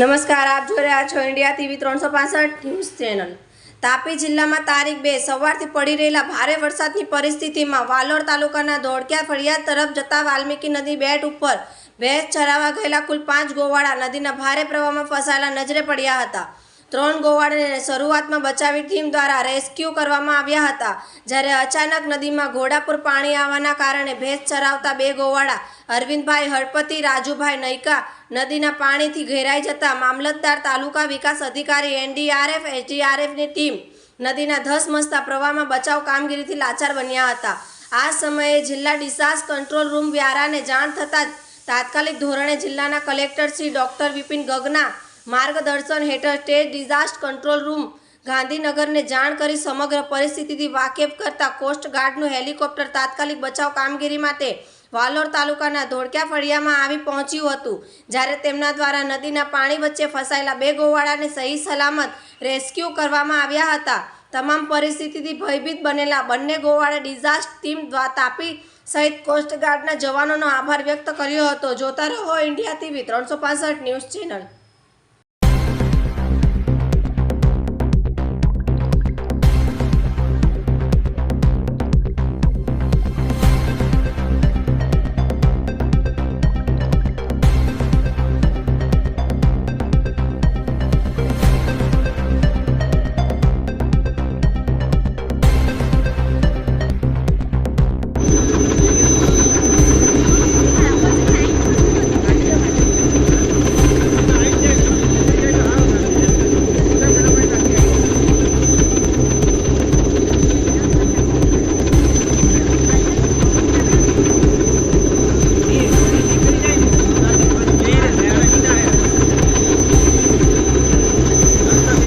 નમસ્કાર, આપ જોઈ રહ્યા છો ઇન્ડિયા ટીવી ત્રણસો પાસઠ ન્યૂઝ ચેનલ. તાપી જિલ્લામાં તારીખ બે, સવારથી પડી રહેલા ભારે વરસાદની પરિસ્થિતિમાં વાલોડ તાલુકાના ધોળકિયા ફળિયાદ તરફ જતા વાલ્મીકી નદી બેટ ઉપર ભેંસ ચરાવવા ગયેલા કુલ પાંચ ગોવાળા નદીના ભારે પ્રવાહમાં ફસાયેલા નજરે પડ્યા હતા. ત્રણ ગોવાળાને શરૂઆતમાં બચાવી ટીમ દ્વારા રેસ્ક્યુ કરવામાં આવ્યા હતા. જ્યારે અચાનક નદીમાં ઘોડાપુર પાણી આવવાના કારણે ભેંસ ચરાવતા બે ગોવાળા અરવિંદભાઈ, હળપતિ, રાજુભાઈ નૈકા નદીના પાણીથી ઘેરાઈ જતા મામલતદાર તાલુકા વિકાસ અધિકારી એનડીઆરએફ એસડીઆરએફની ટીમ નદીના ધસમસતા પ્રવાહમાં બચાવ કામગીરીથી લાચાર બન્યા હતા. આ સમયે જિલ્લા ડિઝાસ્ટર કંટ્રોલ રૂમ વ્યારાને જાણ થતાં તાત્કાલિક ધોરણે જિલ્લાના કલેક્ટર શ્રી ડોક્ટર વિપિન ગગના માર્ગદર્શન હેઠળ સ્ટેટ ડિઝાસ્ટર કંટ્રોલ રૂમ ગાંધીનગરને જાણ કરી સમગ્ર પરિસ્થિતિથી વાકેફ કરતા કોસ્ટગાર્ડનું હેલિકોપ્ટર તાત્કાલિક બચાવ કામગીરી માટે વાલોડ તાલુકાના ધોળક્યા ફળિયામાં આવી પહોંચ્યું હતું, જ્યારે તેમના દ્વારા નદીના પાણી વચ્ચે ફસાયેલા બે ગોવાળાને સહી સલામત રેસ્ક્યુ કરવામાં આવ્યા હતા. તમામ પરિસ્થિતિથી ભયભીત બનેલા બંને ગોવાળા ડિઝાસ્ટર ટીમ દ્વારા તાપી સહિત કોસ્ટગાર્ડના જવાનોનો આભાર વ્યક્ત કર્યો હતો. જોતા રહો ઇન્ડિયા ટીવી ત્રણસો ન્યૂઝ ચેનલ.